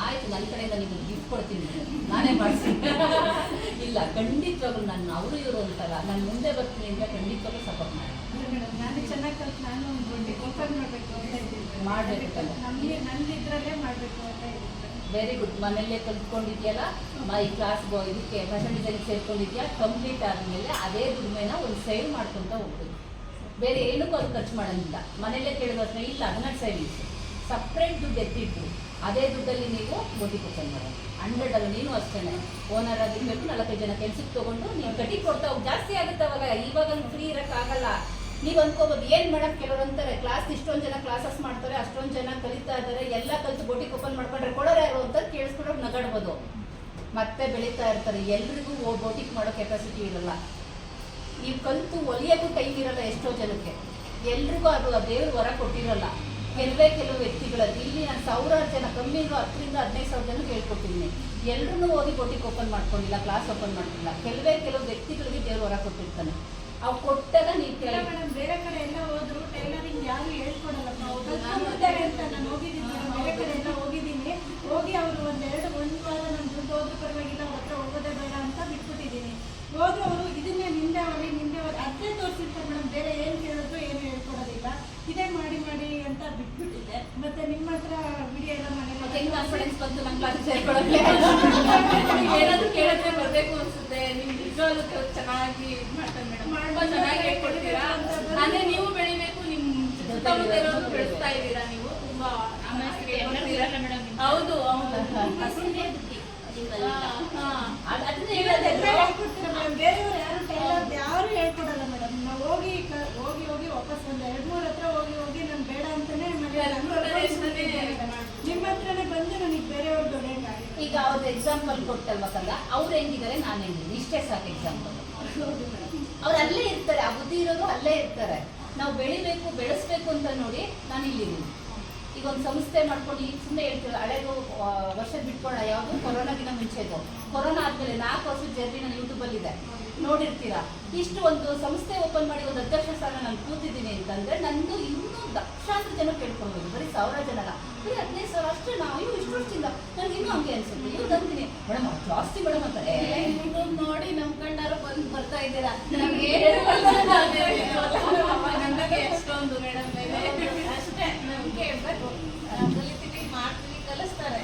ಆಯ್ತು ನನ್ನ ಕಡೆಯಿಂದ ನಿಮಗೆ ಗಿಫ್ಟ್ ಕೊಡ್ತೀನಿ. ನಾನೇ ಮಾಡಿಸಿ ಇಲ್ಲ ಖಂಡಿತವಾಗ್ಲೂ ನನ್ನ ಅವರು ಇವರು ಅಂತಲ್ಲ. ನಾನು ಮುಂದೆ ಬರ್ತೀನಿ ಅಂತ ಖಂಡಿತವಾಗ್ಲೂ ಸಪೋರ್ಟ್ ಮಾಡಿ ನಾನು ಚೆನ್ನಾಗಿ ಕಲ್ತು ನಾನು ಒಂದು ಓಪನ್ ಮಾಡಬೇಕು ಅಂತ ಇದ್ದೀನಿ. ಮಾಡ್ಬೇಕಲ್ಲ. ನಮಗೆ ನಂದು ಇದ್ರಲ್ಲೇ ಮಾಡಬೇಕು ಅಂತ ಇದ್ದೀನಿ. ವೆರಿ ಗುಡ್ ಮನೆಯಲ್ಲೇ ಕಲ್ತ್ಕೊಂಡಿದ್ಯಲ್ಲ? ಮೈ ಕ್ಲಾಸ್ ಇದಕ್ಕೆ ಫ್ಯಾಷನ್ ಸೇರ್ಕೊಂಡಿದ್ಯಾ? ಕಂಪ್ಲೀಟ್ ಆದಮೇಲೆ ಅದೇ ದುಡ್ಮೆನ ಒಂದು ಸೇವ್ ಮಾಡ್ಕೊಂತ ಹೋಗ್ತೀನಿ ಬೇರೆ ಏನಕ್ಕೂ ಅದು ಖರ್ಚು ಮಾಡೋಂಗಿಲ್ಲ. ಮನೆಯಲ್ಲೇ ಕೇಳಿದ್ರೆ ಇಲ್ಲ ಅದನ್ನ ಸೇವಿಂಗ್ಸ್ ಸಪ್ರೇಟ್ ದುಡ್ಡು ಎತ್ತಿಟ್ಟು ಅದೇ ದುಡ್ಡಲ್ಲಿ ನೀವು ಮೋದಿ ಓಪನ್ ಮಾಡೋದು. ಹಂಡ್ರೆಡ್ ಅಲ್ಲಿ ನೀನು ಅಷ್ಟೇ ಓನರ್ ಆಗಿರ್ಬೇಕು ನಾಲ್ಕೈದು ಜನ ಕೆಲ್ಸಕ್ಕೆ ತೊಗೊಂಡು ನೀವು ಕಟ್ಟಿ ಕೊಡ್ತಾ ಹೋಗಿ ಜಾಸ್ತಿ ಆಗುತ್ತೆ ಅವಾಗ. ಇವಾಗ ಫ್ರೀ ಇರೋಕ್ಕಾಗಲ್ಲ. ನೀವು ಅನ್ಕೋಬೋದು, ಏನು ಮೇಡಮ್ ಕೆಲವರು ಅಂತಾರೆ ಕ್ಲಾಸ್ ಇಷ್ಟೊಂದು ಜನ ಕ್ಲಾಸಸ್ ಮಾಡ್ತಾರೆ, ಅಷ್ಟೊಂದು ಜನ ಕಲಿತಾ ಇದ್ದಾರೆ, ಎಲ್ಲ ಕಲಿತು ಬೋಟಿಗೆ ಓಪನ್ ಮಾಡ್ಕೊಂಡ್ರೆ ಕೊಡೋರು ಯಾರು ಅಂತ ಕೇಳಿಸ್ಕೊಂಡ್ರೆ ನಗಾಡ್ಬೋದು. ಮತ್ತೆ ಬೆಳೀತಾ ಇರ್ತಾರೆ. ಎಲ್ರಿಗೂ ಬೋಟಿಕ್ ಮಾಡೋ ಕೆಪಾಸಿಟಿ ಇರಲ್ಲ. ನೀವು ಕಲಿತು ಒಲಿಯೋಕ್ಕೂ ಟೈಮ್ ಇರಲ್ಲ ಎಷ್ಟೋ ಜನಕ್ಕೆ. ಎಲ್ರಿಗೂ ಅದು ಆ ಹೊರ ಕೊಟ್ಟಿರಲ್ಲ. ಕೆಲವೇ ಕೆಲವು ವ್ಯಕ್ತಿಗಳಲ್ಲಿ ಇಲ್ಲಿ ನಾನು ಸಾವಿರಾರು ಜನ, ಕಮ್ಮಿ ಇರೋ ಹತ್ತರಿಂದ ಹದಿನೈದು ಸಾವಿರ ಜನ ಹೇಳ್ಕೊಟ್ಟಿದ್ದೀನಿ ಎಲ್ಲರೂ ಹೋಗಿ ಬೋಟಿಗೆ ಓಪನ್ ಮಾಡ್ಕೊಂಡಿಲ್ಲ ಕ್ಲಾಸ್ ಓಪನ್ ಮಾಡ್ತಿಲ್ಲ ಕೆಲವೇ ಕೆಲವು ವ್ಯಕ್ತಿಗಳಿಗೆ ದೇವರು ಹೊರ ಕೊಟ್ಟಿರ್ತಾನೆ. ಅವು ಕೊಟ್ಟಾಗ ನೀವು ಮೇಡಮ್, ಬೇರೆ ಕಡೆ ಎಲ್ಲ ಹೋದ್ರು ಟೈಲರಿಂಗ್ ಯಾರು ಹೇಳ್ಕೊಡಲ್ಲ. ಅಂತ ನಾನು ಹೋಗಿದ್ದೀನಿ, ಬೇರೆ ಕಡೆ ಎಲ್ಲ ಹೋಗಿದ್ದೀನಿ. ಹೋಗಿ ಅವರು ಒಂದೆರಡು, ಒಂದು ವಾರ ನಾನು ದುಡ್ಡು ಹೋದ್ರೂ ಪರವಾಗಿಲ್ಲ, ಅವ್ರ ಹತ್ರ ಹೋಗೋದೇ ಬೇಡ ಅಂತ ಬಿಟ್ಬಿಟ್ಟಿದ್ದೀನಿ. ಹೋದ್ರು ಅವರು, ಇದನ್ನೇ ನಿಂದೆ ಹೊಡಿ ನಿಂದೆ ಹೊಡಿ ಅದೇ ತೋರಿಸಿರ್ತಾರೆ ಮೇಡಮ್, ಬೇರೆ ಏನು ಕೇಳೋದು ಏನು ಹೇಳ್ಕೊಡೋದಿಲ್ಲ. ಇದೇ ಮಾಡಿ ಮಾಡಿ ಅಂತ ಬಿಟ್ಬಿಟ್ಟಿದೆ ಮತ್ತೆ ನಿಮ್ಮ ಹತ್ರ ವಿಡಿಯೋ ಎಲ್ಲ ಮಾಡಿ ಹೆಂಗ್ ಕಾನ್ಫಿಡೆನ್ಸ್ ಬಂತು? ನಂಗೆ ಕ್ಲಾಸ್ ಸೇರ್ಕೊಳ್ಳೋಕೆ? ಏನಾದ್ರು ಕೇಳಿದ್ರೆ ಬರಬೇಕು ಅನ್ಸುತ್ತೆ. ನಿಮ್ ನಿಜವಾಗ್ಲೂ ಚೆನ್ನಾಗಿ ಇದು ಮಾಡ್ತಾರೆ ಮೇಡಮ್. ಚೆನ್ನಾಗಿ ಹೇಳ್ಕೊಡ್ತೀರಾ? ಅಂದ್ರೆ ನೀವು ಬೆಳಿಬೇಕು ನಿಮ್ಮ ಸುತ್ತಮುತ್ತ ಬೆಳೆಸ್ತಾ ಇದ್ದೀರಾ ನೀವು? ತುಂಬಾ ಮೇಡಮ್ ಹೌದು. ಹೌದು. ಬೇರೆಯವ್ರು ಯಾರು ಟೈಲರ್ ಯಾರು ಹೇಳ್ಕೊಡಲ್ಲ ಮೇಡಮ್ ನಾವು ಹೋಗಿ ಹೋಗಿ ಹೋಗಿ ವಾಪಸ್ ಒಂದು ಎರಡು ಮೂರು ಹತ್ರ ಹೋಗಿ ಹೋಗಿ ನಾನು ಬೇಡ ಅಂತಾನೆ ನಿಮ್ಮ ಹತ್ರನೇ ಬಂದು ನನಗೆ ಬೇರೆಯವ್ರು ದೊಡ್ಡಂಗಾಗಿದೆ ಈಗ ಅವ್ರದ್ದು ಎಕ್ಸಾಂಪಲ್ ಕೊಟ್ಟಲ್ವ ಕಂದ? ಅವ್ರು ಹೆಂಗಿದ್ದಾರೆ? ನಾನು ಹೆಂಗಿದ್ದೀನಿ. ಇಷ್ಟೇ ಸಾಕು ಎಕ್ಸಾಂಪಲ್ ಅವ್ರು ಅಲ್ಲೇ ಇರ್ತಾರೆ. ಆ ಬುದ್ಧಿ ಇರೋರು ಅಲ್ಲೇ ಇರ್ತಾರೆ. ನಾವು ಬೆಳಿಬೇಕು, ಬೆಳೆಸ್ಬೇಕು ಅಂತ ನೋಡಿ ನಾನು ಇಲ್ಲಿದ್ದೀನಿ. ಈಗ ಒಂದು ಸಂಸ್ಥೆ ಮಾಡ್ಕೊಂಡು ಈಗ ಸುಮ್ಮನೆ ಹೇಳ್ತೀವಿ ಹಳೆದು ವರ್ಷ ಬಿಟ್ಕೊಳ್ಳ ಯಾವುದು ಕೊರೋನಾಗಿನ ಮುಂಚೆದು. ಕೊರೋನಾ ಆದ್ಮೇಲೆ ನಾಲ್ಕು ವರ್ಷದ ಜರ್ನಿ ನಾನು ಯೂಟ್ಯೂಬಲ್ಲಿ ಇದೆ ನೋಡಿರ್ತೀರಾ? ಇಷ್ಟು ಒಂದು ಸಂಸ್ಥೆ ಓಪನ್ ಮಾಡಿ ಒಂದು ಅಧ್ಯಕ್ಷ ಸ್ಥಾನ ನಾನು ಕೂತಿದ್ದೀನಿ ಅಂತಂದ್ರೆ ನಂದು ಇನ್ನೂ ಲಕ್ಷಾಂತರ ಜನ ಕೇಳ್ಕೊಳ್ಬೋದು ಬರೀ ಸಾವಿರ ಜನ ಅಲ್ಲ ಬರೀ ಹದಿನೈದು ಸಾವಿರ ಅಷ್ಟೇ ನಾವು ಇವು ಇಷ್ಟು ವರ್ಷದಿಂದ. ನನಗೆ ಇನ್ನೂ ಹಂಗೆ ಅನ್ಸುತ್ತೆ. ಇವ್ರು ತಂದಿನಿ ಮೇಡಮ್ ಜಾಸ್ತಿ ಮೇಡಮ್ ಅಂತಾರೆ. ನೋಡಿ ನಮ್ ಕಣ್ಣಾರು ಬಂದು ಬರ್ತಾ ಇದ್ದೀರಾ ನಮ್ಗೆ ನಮಗೆ ಎಷ್ಟೊಂದು ಮೇಡಮ್ ಅಷ್ಟೇ ನಮ್ಗೆ ಬರ್ಬೇಕು ನಾವು ಕಲಿತೀವಿ ಮಾಡ್ತೀವಿ ಕಲಿಸ್ತಾರೆ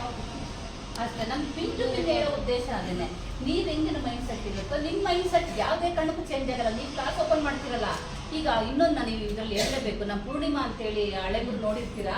ಅಷ್ಟೇ ನಮ್ಗೆ ಪಿನ್ ಟು ಹೇಳೋ ಉದ್ದೇಶ ಅದನ್ನೇ ನೀವು ಹೆಂಗಿನ ಮೈಂಡ್ ಸೆಟ್ ಇರುತ್ತೋ ನಿಮ್ಮ ಮೈಂಡ್ ಸೆಟ್ ಯಾವುದೇ ಕಾರಣಕ್ಕೂ ಚೇಂಜ್ ಆಗಲ್ಲ. ನೀವು ಕ್ಲಾಸ್ ಓಪನ್ ಮಾಡ್ತಿರಲ್ಲ, ಈಗ ಇನ್ನೊಂದು ನಾನು ಇದರಲ್ಲಿ ಹೇಳಲೇಬೇಕು. ನಮ್ಮ ಪೂರ್ಣಿಮಾ ಅಂತೇಳಿ ಹಳೆಬರು ನೋಡಿರ್ತೀರಾ?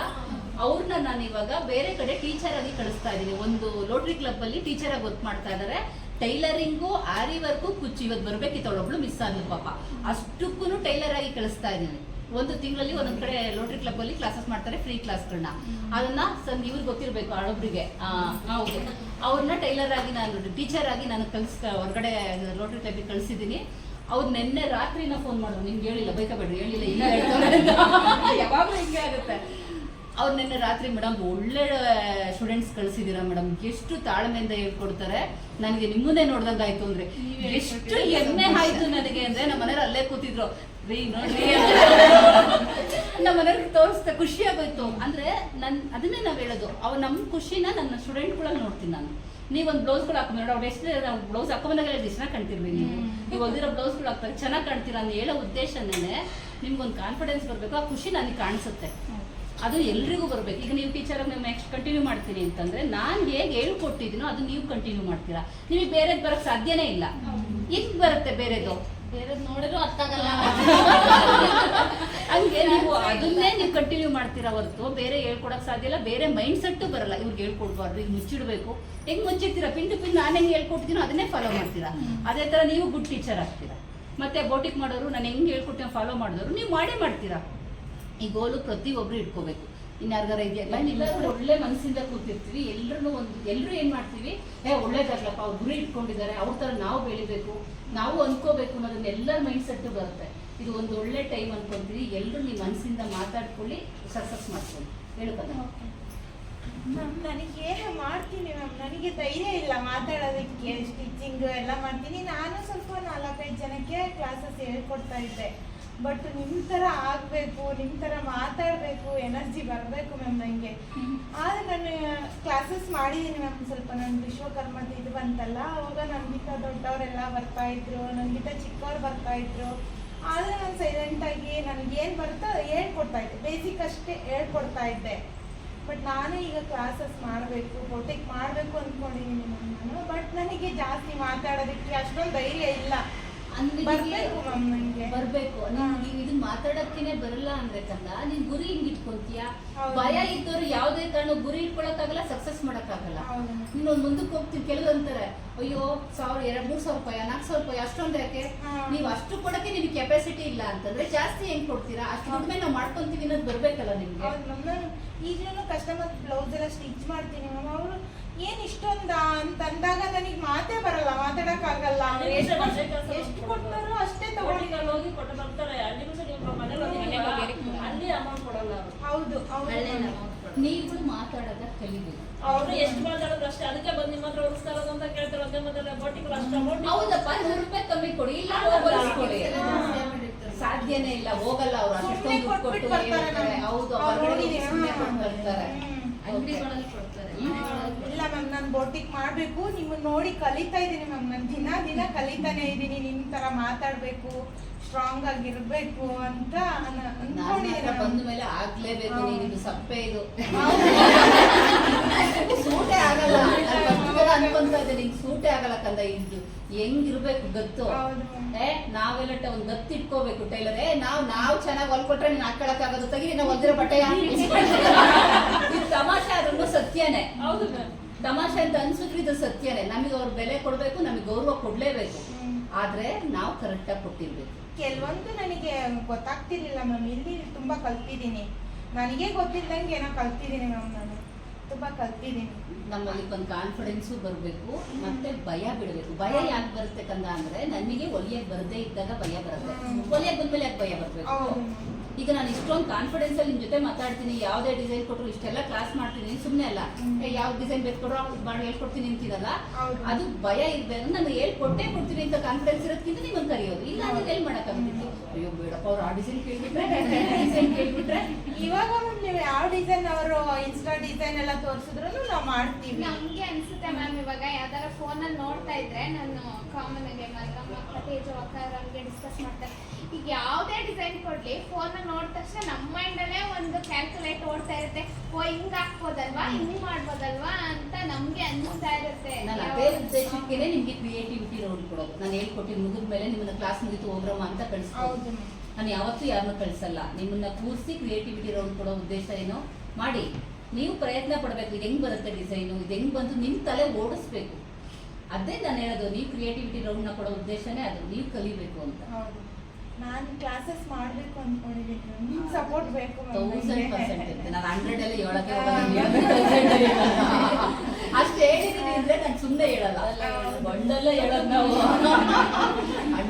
ಅವ್ರನ್ನ ನಾನು ಇವಾಗ ಬೇರೆ ಕಡೆ ಟೀಚರ್ ಆಗಿ ಕಳಿಸ್ತಾ ಇದ್ದೀನಿ ಒಂದು ಲೋಟ್ರಿ ಕ್ಲಬ್ ಅಲ್ಲಿ ಟೀಚರ್ ಆಗಿ ವರ್ಕ್ ಮಾಡ್ತಾ ಇದ್ದಾರೆ ಟೈಲರಿಂಗು ಆರಿ ವರ್ಕು, ಕುಚ್ಚು. ಇವತ್ತು ಬರ್ಬೇಕಿತ್ತು, ಅವಳೊಬ್ಳು ಮಿಸ್ ಆದ್ಲು ಪಾಪ. ಅಷ್ಟಕ್ಕೂ ಟೈಲರ್ ಆಗಿ ಕಳಿಸ್ತಾ ಇದ್ದೀನಿ ಒಂದು ತಿಂಗಳಲ್ಲಿ ಒಂದೊಂದ್ ಕಡೆ ಲೋಟ್ರಿ ಕ್ಲಬ್ ಅಲ್ಲಿ ಕ್ಲಾಸಸ್ ಮಾಡ್ತಾರೆ ಫ್ರೀ ಕ್ಲಾಸ್ಗಳನ್ನ ಅದನ್ನ ಸರ್ ಇವ್ರಿಗೆ ಗೊತ್ತಿರ್ಬೇಕು ಹಳಬ್ರಿಗೆ ಆ, ಹೌದು ಅವ್ರನ್ನ ಟೈಲರ್ ಆಗಿ ನಾನು ಟೀಚರ್ ಆಗಿ ನಾನು ಕಲ್ಸ್ ಹೊರಗಡೆ ಲೋಟ್ರಿ ಕ್ಲಬ್ಗೆ ಕಳಿಸಿದ್ದೀನಿ ಅವ್ರು ನಿನ್ನೆ ರಾತ್ರಿನ ಫೋನ್ ಮಾಡೋದು ನಿಮ್ಗೆ ಹೇಳಿಲ್ಲ ಬೈಕಬೇಡ್ರಿ ಹೇಳಿಲ್ಲ ಇಲ್ಲ. <laughs> ಯಾವಾಗ್ಲೂ ಹಿಂಗೆ ಆಗುತ್ತೆ. ಅವ್ರು ನಿನ್ನೆ ರಾತ್ರಿ ಮೇಡಮ್ ಒಳ್ಳೆ ಸ್ಟೂಡೆಂಟ್ಸ್ ಕಳಿಸಿದ್ದೀರಾ ಮೇಡಮ್ ಎಷ್ಟು ತಾಳ್ಮೆಯಿಂದ ಹೇಳ್ಕೊಡ್ತಾರೆ? ನನಗೆ ನಿಮ್ಮನ್ನೇ ನೋಡ್ದಂಗೆ ಆಯ್ತು ಅಂದ್ರೆ ಎಷ್ಟು ಎಮ್ಮೆ ಹೆಮ್ಮೆ ಆಯ್ತು ನನಗೆ ಅಂದ್ರೆ ನಮ್ಮ ಮನೇಲಿ ಅಲ್ಲೇ ಕೂತಿದ್ರು. ರೀ ನೋಡ್ರಿ <laughs> ನಮ್ಮ ಮನೆಯವ್ರಿಗೆ ತೋರಿಸ್ತಾ ಖುಷಿ ಆಗೋಯ್ತು. ಅಂದ್ರೆ ನನ್ ಅದನ್ನೇ ನಾವ್ ಹೇಳೋದು. ಅವ್ ನಮ್ ಖುಷಿನ ನನ್ನ ಸ್ಟೂಡೆಂಟ್ಗಳಲ್ಲಿ ನೋಡ್ತೀನಿ ನಾನು. ನೀವ್ ಒಂದು ಬ್ಲೌಸ್ಗಳು ಹಾಕಿ ನೋಡಿ ಅವ್ರು ಎಷ್ಟು ಬ್ಲೌಸ್ ಹಾಕೊಂಡಾಗ ಎಷ್ಟು ಚೆನ್ನಾಗಿ ಕಾಣ್ತಿರ್ವಿ ನೀವು. ನೀವು ಹೊಲ್ದಿರೋ ಬ್ಲೌಸ್ಗಳು ಹಾಕ್ತಾರೆ ಚೆನ್ನಾಗಿ ಕಾಣ್ತೀರಾ ಅಂತ ಹೇಳೋ ಉದ್ದೇಶನೇ ನಿಮ್ಗೊಂದು ಕಾನ್ಫಿಡೆನ್ಸ್ ಬರಬೇಕು ಆ ಖುಷಿ ನನಗೆ ಕಾಣಿಸುತ್ತೆ. ಅದು ಎಲ್ರಿಗೂ ಬರ್ಬೇಕು. ಈಗ ನೀವು ಟೀಚರ್ ನೀವು ನೆಕ್ಸ್ಟ್ ಕಂಟಿನ್ಯೂ ಮಾಡ್ತೀನಿ ಅಂತಂದ್ರೆ ನಾನು ಹೇಗೆ ಹೇಳ್ಕೊಟ್ಟಿದ್ದೀನೋ ಅದು ನೀವು ಕಂಟಿನ್ಯೂ ಮಾಡ್ತೀರಾ. ನಿಮಗೆ ಬೇರೆದು ಬರಕ್ ಸಾಧ್ಯನೇ ಇಲ್ಲ. ಹೆಂಗ್ ಬರುತ್ತೆ ಬೇರೆದು. ಬೇರೆದು ನೋಡಿದ್ರು ಅರ್ಥ ಆಗಲ್ಲ <laughs> ಹಂಗೆ ನೀವು ಅದನ್ನೇ ನೀವು ಕಂಟಿನ್ಯೂ ಮಾಡ್ತೀರಾ ಹೊರತು ಬೇರೆ ಹೇಳ್ಕೊಡಕ್ ಸಾಧ್ಯ ಇಲ್ಲ. ಬೇರೆ ಮೈಂಡ್ ಸೆಟ್ ಬರಲ್ಲ. ಇವ್ರಿಗೆ ಹೇಳ್ಕೊಡ್ಬಾರ್ದು ಈಗ ಮುಚ್ಚಿಡ್ಬೇಕು. ಹೆಂಗ್ ಮುಚ್ಚಿರ್ತೀರಾ? ಪಿನ್ ಟು ಪಿನ್ ನಾನು ಹೆಂಗ್ ಹೇಳ್ಕೊಡ್ತೀನೋ ಅದನ್ನೇ ಫಾಲೋ ಮಾಡ್ತೀರಾ. ಅದೇ ತರ ನೀವು ಗುಡ್ ಟೀಚರ್ ಆಗ್ತೀರಾ. ಮತ್ತೆ ಬೋಟಿಕ್ ಮಾಡೋರು ನಾನು ಹೆಂಗ್ ಹೇಳ್ಕೊಡ್ತೀನಿ ಫಾಲೋ ಮಾಡಿದವರು ನೀವು ಮಾಡೇ ಮಾಡ್ತೀರಾ. ಈ ಗೋಲು ಪ್ರತಿಯೊಬ್ರು ಇಟ್ಕೋಬೇಕು ಇನ್ಯಾರ್ಗಾರ ಇದೆಯಲ್ಲ ಒಳ್ಳೆ ಮನಸ್ಸಿಂದ ಕೂತಿರ್ತೀವಿ. ಎಲ್ಲರೂ ಒಂದು ಎಲ್ಲರೂ ಏನು ಮಾಡ್ತೀವಿ? ಏ ಒಳ್ಳೇದಾಗ್ಲಪ್ಪ ಅವ್ರು ಗುರಿ ಇಟ್ಕೊಂಡಿದ್ದಾರೆ ಅವ್ರ ಥರ ನಾವು ಬೆಳಿಬೇಕು. ನಾವು ಅನ್ಕೋಬೇಕು ಅನ್ನೋದನ್ನ ಎಲ್ಲರ ಮೈಂಡ್ ಸೆಟ್ ಬರುತ್ತೆ. ಇದು ಒಂದು ಒಳ್ಳೆ ಟೈಮ್ ಅನ್ಕೊಂತೀವಿ. ಎಲ್ಲರೂ ನೀವು ಮನಸ್ಸಿಂದ ಮಾತಾಡ್ಕೊಳ್ಳಿ ಸಕ್ಸಸ್ ಮಾಡ್ಕೊಳ್ಳಿ. ಹೇಳ್ಕೊಂಡು ಮ್ಯಾಮ್ ನನಗೆ ಮಾಡ್ತೀನಿ ಮ್ಯಾಮ್. ನನಗೆ ಧೈರ್ಯ ಇಲ್ಲ ಮಾತಾಡೋದಕ್ಕೆ. ಸ್ಟಿಚಿಂಗ್ ಎಲ್ಲ ಮಾಡ್ತೀನಿ. ನಾನು ಸ್ವಲ್ಪ ನಾಲ್ಕೈದು ಜನಕ್ಕೆ ಕ್ಲಾಸಸ್ ಹೇಳ್ಕೊಡ್ತಾ ಇದ್ದೆ. ಬಟ್ ನಿಮ್ಮ ತರ ಆಗಬೇಕು ನಿಮ್ಮ ತರ ಮಾತಾಡಬೇಕು, ಎನರ್ಜಿ ಬರಬೇಕು ಮ್ಯಾಮ್ ನನಗೆ ಆದ್ರೆ ನಾನು ಕ್ಲಾಸಸ್ ಮಾಡಿದೀನಿ ಮ್ಯಾಮ್ ಸ್ವಲ್ಪ, ನನ್ ವಿಶ್ವಕರ್ಮದ ಇದು ಬಂತಲ್ಲ, ಅವಾಗ ನಂಗಿಂತ ದೊಡ್ಡವರೆಲ್ಲ ಬರ್ತಾ ಇದ್ರು ನಂಗಿಂತ ಚಿಕ್ಕವ್ರು ಬರ್ತಾ ಇದ್ರು. ಆದರೆ ನಾನು ಸೈಲೆಂಟಾಗಿ ನನಗೆ ಏನ್ ಬರುತ್ತೋ ಹೇಳ್ಕೊಡ್ತಾ ಇದ್ದೆ. ಬೇಸಿಕ್ ಅಷ್ಟೇ ಹೇಳ್ಕೊಡ್ತಾ ಇದ್ದೆ. ಬಟ್ ನಾನು ಈಗ ಕ್ಲಾಸಸ್ ಮಾಡಬೇಕು ಬೊಟಿಕ್ ಮಾಡಬೇಕು ಅಂದ್ಕೊಂಡಿದ್ದೀನಿ ಮ್ಯಾಮ್ ನಾನು. ಬಟ್ ನನಗೆ ಜಾಸ್ತಿ ಮಾತಾಡೋದಕ್ಕೆ ಅಷ್ಟೊಂದು ಧೈರ್ಯ ಇಲ್ಲ. ಬರ್ಬೇಕು. ಮ್ಯಾಮ್ ನನಗೆ. ಬರ್ಬೇಕು. ನಿಮ್ಗೆ ಇದು ಮಾತಾಡಕ್ಕೇನೆ ಬರಲ್ಲ ಅಂದ್ರೆ ತಂದ ನೀನ್ ಗುರಿ ಹಿಂಗ್ ಇಟ್ಕೊಂತೀಯ? ಭಯ ಇದ್ದವ್ರು ಯಾವ್ದೇ ಕಾರಣ ಗುರಿ ಇಟ್ಕೊಳಕ್ಕಾಗಲ್ಲ ಸಕ್ಸಸ್ ಮಾಡಕ್ಕಾಗಲ್ಲ. ನೀನ್ ಒಂದ್ ಮುಂದಕ್ಕೆ ಹೋಗ್ತೀವಿ ಕೆಲವು ಅಂತಾರೆ ಅಯ್ಯೋ ಸಾವಿರ ಎರಡ್ ಮೂರ್ ಸಾವಿರ ರೂಪಾಯಿ ನಾಲ್ಕು ಸಾವಿರ ರೂಪಾಯಿ ಅಷ್ಟೊಂದು ಯಾಕೆ? ನೀವ್ ನೀವು ಅಷ್ಟು ಕೊಡಕ್ಕೆ ನಿಮ್ಗೆ ಕೆಪಾಸಿಟಿ ಇಲ್ಲ ಅಂತಂದ್ರೆ ಜಾಸ್ತಿ ಹೆಂಗ್ ಕೊಡ್ತೀರಾ? ಅಷ್ಟು ದುಡ್ಡು ನಾವ್ ಮಾಡ್ಕೊಂತೀವಿ ಅನ್ನೋದು ಬರ್ಬೇಕಲ್ಲ ನಿಮ್ಗೆ? ಈಗ ಈಗಲೂ ಕಸ್ಟಮರ್ ಬ್ಲೌಸ್ ಎಲ್ಲ ಸ್ಟಿಚ್ ಮಾಡ್ತೀನಿ ಅವರು ಏನು ಇಷ್ಟೊಂದ ಅಂತ ಅಂದಾಗ ನನಗೆ ಮಾತೇ ಬರಲ್ಲ ಮಾತಾಡಕ್ಕಾಗಲ್ಲ. ಎಷ್ಟು ಕೊಟ್ಟರು ಕೊಡ್ತಾರೋ ಅಷ್ಟೇ ತಗೊಳ್ಳಿ. ಹೋಗಿ ಕೊಟ್ಟು ಬರ್ತಾರೆ. ಅಲ್ಲಿ ಅಲ್ಲಿ ಅಮೌಂಟ್ ಕೊಡಲ್ಲ ಹೌದು. ನೀವು ಮಾತಾಡೋದ ಕಲಿಬೇಕು? ಅವರು ಎಷ್ಟು ಮಾತಾಡೋದು ಅಷ್ಟೇ. ಅದಕ್ಕೆ ಬಂದು ನಿಮ್ಮ ಹತ್ರ ಉಳಿಸ್ತಾರೋದು ಅಂತ ಕೇಳ್ತಾರೆ. ಅದೇ ಮೊದಲ ಬೋಟಿಗಳು ಅಷ್ಟು ಅಮೌಂಟ್ ಹೌದಪ್ಪ ನೂರು ರೂಪಾಯಿ ಕಮ್ಮಿ ಕೊಡಿ. ಇಲ್ಲ ಕೊಡಿ ಸಾಧ್ಯನೇ ಇಲ್ಲ ಹೋಗಲ್ಲ ಅವ್ರು. ಅಷ್ಟೊಂದು ಕೊಟ್ಟು. ಹೌದು ಅವ್ರು ಬರ್ತಾರೆ. ಇಲ್ಲ ಮ್ಯಾಮ್ ನಾನು ಬೋಟಿಕ್ ಮಾಡಬೇಕು. ನಿಮ್ಮನ್ನ ನೋಡಿ ಕಲಿತಾ ಇದ್ದೀನಿ ಮ್ಯಾಮ್. ನಾನು ದಿನ ದಿನ ಕಲಿತಾನೆ ಇದ್ದೀನಿ. ನಿಮ್ಮ ತರ ಮಾತಾಡಬೇಕು ಸ್ಟ್ರಾಂಗ್ ಆಗಿರ್ಬೇಕು ಅಂತ ಅನ್ಕೊಂಡಿದ್ದೀನಿ ಬಂದ ಮೇಲೆ ಆಗ್ಲೇಬೇಕು. ನೀನು ಸಪ್ಪೆ ಇದು. <laughs> ಸೂಟೆ ಆಗಲ್ಲ. ಅನ್ಕೊಂತ ಇದ್ದೆ ನಿಂಗೆ ಸೂಟೆ ಆಗಲ್ಲ ಕಂದ ಇದು ಹೆಂಗಿರ್ಬೇಕು ಗತ್ತು. ಏ ನಾವೆಲ್ಲ ಟ- ಒಂದ್ ಗತ್ತು ಇಟ್ಕೋಬೇಕು ಟೈಲರ್. ಏ ನಾವ್ ನಾವ್ ಚೆನ್ನಾಗಿ ಹೊಲ್ಕೊಟ್ರೆ ನೀನ್ ಹಾಕೊಳಕ್ ಆಗೋದು ತೆಗಿ ನಾವು ಹೊಲ್ದಿರೋ ಬಟ್ಟೆ <laughs> ತಮಾಷೆ ಆದ್ರೂ ಸತ್ಯನೇ. ಹೌದು ಮ್ಯಾಮ್ ತಮಾಷೆ ಅಂತ ಅನ್ಸಿದ್ರೆ ಇದು ಸತ್ಯನೇ. ನಮಗೆ ಅವ್ರ ಬೆಲೆ ಕೊಡ್ಬೇಕು ನಮಗೆ ಗೌರವ ಕೊಡ್ಲೇಬೇಕು. ಆದ್ರೆ ನಾವು ಕರೆಕ್ಟಾಗಿ ಕೊಟ್ಟಿರ್ಬೇಕು. ಕೆಲವೊಂದು ನನಗೆ ಗೊತ್ತಾಗ್ತಿರ್ಲಿಲ್ಲ ಮ್ಯಾಮ್ ಇಲ್ಲಿ ತುಂಬಾ ಕಲ್ತಿದ್ದೀನಿ. ನನಗೆ ಗೊತ್ತಿಲ್ಲದಂಗೆ ಏನೋ ಕಲ್ತಿದ್ದೀನಿ ಮ್ಯಾಮ್ ನಾನು. ತುಂಬಾ ಕಲ್ತಿದ್ದೀನಿ. ನಮ್ಮಲ್ಲಿ ಒಂದು ಕಾನ್ಫಿಡೆನ್ಸು ಬರಬೇಕು ಮತ್ತೆ ಭಯ ಬಿಡಬೇಕು. ಭಯ ಯಾಕೆ ಬರುತ್ತೆ ಕಂದ ಅಂದ್ರೆ ನನಗೆ ಒಲಿಯಕ್ಕೆ ಬರದೇ ಇದ್ದಾಗ ಭಯ ಬರುತ್ತೆ. ಒಲಿಯಕ್ಕೆ ಒಲಿಯಕ್ ಬಂದ್ಮೇಲೆ ಯಾಕೆ ಭಯ ಬರಬೇಕು? ಈಗ ನಾನು ಇಷ್ಟೊಂದು ಕಾನ್ಫಿಡೆನ್ಸ್ ಅಲ್ಲಿ ನಿಮ್ಮ ಜೊತೆ ಮಾತಾಡ್ತೀನಿ ಯಾವ್ದೇ ಡಿಸೈನ್ ಕೊಟ್ಟರು ಇಷ್ಟೆಲ್ಲ ಕ್ಲಾಸ್ ಮಾಡ್ತೀನಿ ಸುಮ್ಮನೆ ಅಲ್ಲ. ಯಾವ ಡಿಸೈನ್ ಬೇಕು ಕೊಡೋ ಮಾಡಿ ಹೇಳ್ಕೊಡ್ತೀನಿ ಅಂತೀರಲ್ಲ? ಅದು ಭಯ ಇರ್ಬೇಕು ನಾನು ಹೇಳ್ಕೊಟ್ಟೆ ಕೊಡ್ತೀನಿ ಅಂತ ಕಾನ್ಫಿಡೆನ್ಸ್ ಇರೋದಕ್ಕಿಂತ ನಿಮ್ಮನ್ನು ಕರೆಯೋದು. ಇಲ್ಲ ಅಂದ್ರೆ ಏನ್ ಮಾಡಕ್ಕಾಗುತ್ತೆ ಅಯ್ಯೋ ಬೇಡಪ್ಪ ಅವ್ರು ಆ ಡಿಸೈನ್ ಕೇಳ್ಬಿಟ್ರೆ <laughs> ಡಿಸೈನ್ ಕೇಳ್ಬಿಟ್ರೆ. ಇವಾಗ ನೀವು ಯಾವ ಡಿಸೈನ್ ಅವರು ಇನ್ಸ್ಟಾ ಡಿಸೈನ್ ಎಲ್ಲ ತೋರಿಸಿದ್ರು ನಾವು ಮಾಡ್ತೀವಿ. ನಮ್ಗೆ ಅನ್ಸುತ್ತೆ ಮ್ಯಾಮ್ ಇವಾಗ ಯಾವ್ದಾರ ಅಲ್ಲಿ ನೋಡ್ತಾ ಇದ್ರೆ ನಾನು ಕಾಮನ್ ಆಗಿ ಮಲ್ಗಮ್ಮ ತೇಜು ಅಕ್ಕ ಅವ್ರಿಗೆ ಡಿಸ್ಕಸ್ ಮಾಡ್ತಾರೆ. ಈಗ ಯಾವುದೇ ಡಿಸೈನ್ ಕೊಡ್ಲಿ ಫೋನ್ ನೋಡಿದ ತಕ್ಷಣ ನಮ್ಮ ಮೈಂಡಲ್ಲೇ ಒಂದು ಕ್ಯಾಲ್ಕುಲೇಟ್ ಓಡ್ತಾ ಇರುತ್ತೆ. ಓ ಹಿಂಗ್ ಹಾಕ್ಬೋದಲ್ವಾ ಹಿಂಗ್ ಮಾಡ್ಬೋದಲ್ವಾ ಅಂತ ನಮ್ಗೆ ಅನ್ಸ್ತಾ ಇರುತ್ತೆ. ನಾನು ಅದೇ ಉದ್ದೇಶಕ್ಕೆ ನಿಮ್ಗೆ ಕ್ರಿಯೇಟಿವಿಟಿ ರೋಡ್ ಕೊಡೋದು ನಾನು ಹೇಳ್ಕೊಟ್ಟಿದ್ದು ಮುಗಿದ ಮೇಲೆ ನಿಮ್ಮನ್ನ ಕ್ಲಾಸ್ ಮುಗಿತು ಹೋಗ್ರಮ್ಮ ಅಂತ ಕಳಿಸ್ಬೋದು ನಾನು ಯಾವತ್ತೂ ಯಾರನ್ನೂ ಕಳಿಸಲ್ಲ. ನಿಮ್ಮನ್ನ ಕೂರಿಸಿ ಕ್ರಿಯೇಟಿವಿಟಿ ರೌಂಡ್ ಕೊಡೋ ಉದ್ದೇಶ ಏನೋ ಮಾಡಿ. ನೀವು ಪ್ರಯತ್ನ ಪಡಬೇಕು ಇದು ಹೆಂಗೆ ಬರುತ್ತೆ ಡಿಸೈನು ಇದು ಹೆಂಗೆ ಬಂತು ನಿಮ್ಮ ತಲೆ ಓಡಿಸ್ಬೇಕು. ಅದೇ ನಾನು ಹೇಳೋದು ನೀವು ಕ್ರಿಯೇಟಿವಿಟಿ ರೌಂಡ್ನ ಕೊಡೋ ಉದ್ದೇಶನೇ ಅದು ನೀವು ಕಲಿಬೇಕು ಅಂತ. ನಾನು ಕ್ಲಾಸಸ್ ಮಾಡಬೇಕು ಅನ್ಕೊಂಡಿದ್ದೀನಿ. ನಿಮ್ಮ ಸಪೋರ್ಟ್ ಬೇಕು ma'am ತೌಸಂಡ್ ನಂಗೆ. ಪರ್ಸೆಂಟ್ ಇರುತ್ತೆ. ನಾನು ಹಂಡ್ರೆಡ್ ಹೇಳಕ್ಕೆ ಅಷ್ಟು ಹೇಳಿದೀನಿ ಅಂದ್ರೆ ನಾನು ಸುಮ್ಮನೆ ಹೇಳಲ್ಲ. ಬಂಡಲ್ಲೇ ಹೇಳೋದು ನಾವು. <laughs>